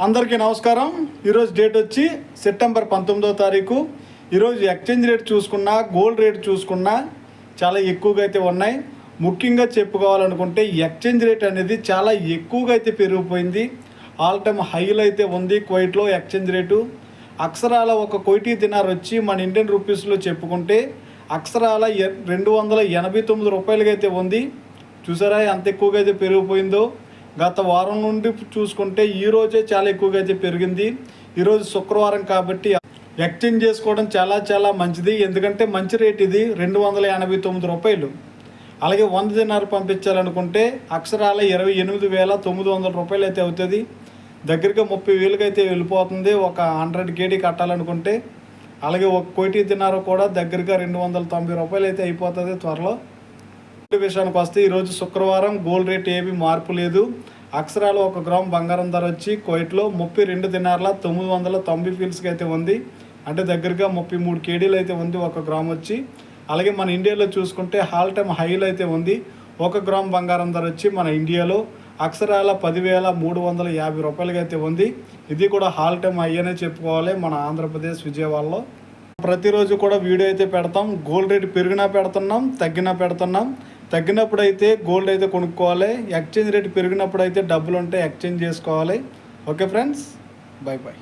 అందరికీ నమస్కారం. ఈరోజు డేట్ వచ్చి సెప్టెంబర్ పంతొమ్మిదో తారీఖు. ఈరోజు ఎక్స్చేంజ్ రేట్ చూసుకున్నా గోల్డ్ రేట్ చూసుకున్నా చాలా ఎక్కువగా అయితే ఉన్నాయి. ముఖ్యంగా చెప్పుకోవాలనుకుంటే ఎక్స్చేంజ్ రేట్ అనేది చాలా ఎక్కువగా అయితే పెరిగిపోయింది. ఆల్ టైమ్ హైలో అయితే ఉంది కువైట్లో ఎక్స్చేంజ్ రేటు. అక్షరాల ఒక కోటి దినార్ వచ్చి మన ఇండియన్ రూపీస్లో చెప్పుకుంటే అక్షరాల రెండు వందల ఎనభై తొమ్మిది రూపాయలుగా అయితే ఉంది. చూసారా ఎంత ఎక్కువగా అయితే పెరిగిపోయిందో? గత వారం నుండి చూసుకుంటే ఈ రోజే చాలా ఎక్కువగా అయితే పెరిగింది. ఈరోజు శుక్రవారం కాబట్టి ఎక్స్చేంజ్ చేసుకోవడం చాలా చాలా మంచిది. ఎందుకంటే మంచి రేట్ ఇది రెండు వందల ఎనభై తొమ్మిది రూపాయలు. అలాగే వంద దినారు పంపించాలనుకుంటే అక్షరాల ఇరవై ఎనిమిది వేల తొమ్మిది వందల రూపాయలు అయితే అవుతుంది. దగ్గరగా ముప్పై వేలకు అయితే వెళ్ళిపోతుంది. ఒక హండ్రెడ్ కేడీ కట్టాలనుకుంటే. అలాగే ఒక కోటి దినారు కూడా దగ్గరగా రెండు వందల తొంభై రూపాయలు అయితే అయిపోతుంది త్వరలో. విషయానికి వస్తే ఈరోజు శుక్రవారం గోల్డ్ రేట్ ఏమీ మార్పు లేదు. అక్షరాలు ఒక గ్రామ్ బంగారం ధర వచ్చి కోయిట్లో ముప్పై రెండు దినార్ల తొమ్మిది వందల తొంభై ఫీల్స్కి అయితే ఉంది. అంటే దగ్గరగా ముప్పై మూడు కేడీలు అయితే ఉంది ఒక గ్రామ్ వచ్చి. అలాగే మన ఇండియాలో చూసుకుంటే హాల్ టైమ్ హైలో అయితే ఉంది. ఒక గ్రామ్ బంగారం ధర వచ్చి మన ఇండియాలో అక్షరాల పదివేల మూడు వందల యాభై రూపాయలకి అయితే ఉంది. ఇది కూడా హాల్ టైమ్ అయ్యనే చెప్పుకోవాలి మన ఆంధ్రప్రదేశ్ విజయవాడలో. ప్రతిరోజు కూడా వీడియో అయితే పెడతాం. గోల్డ్ రేట్ పెరిగినా పెడుతున్నాం తగ్గినా పెడుతున్నాం. తగ్గినప్పుడు అయితే గోల్డ్ అయితే కొనుక్కోవాలి. ఎక్స్చేంజ్ రేట్ పెరిగినప్పుడు అయితే డబ్బులు ఉంటే ఎక్స్చేంజ్ చేసుకోవాలి. Okay friends bye bye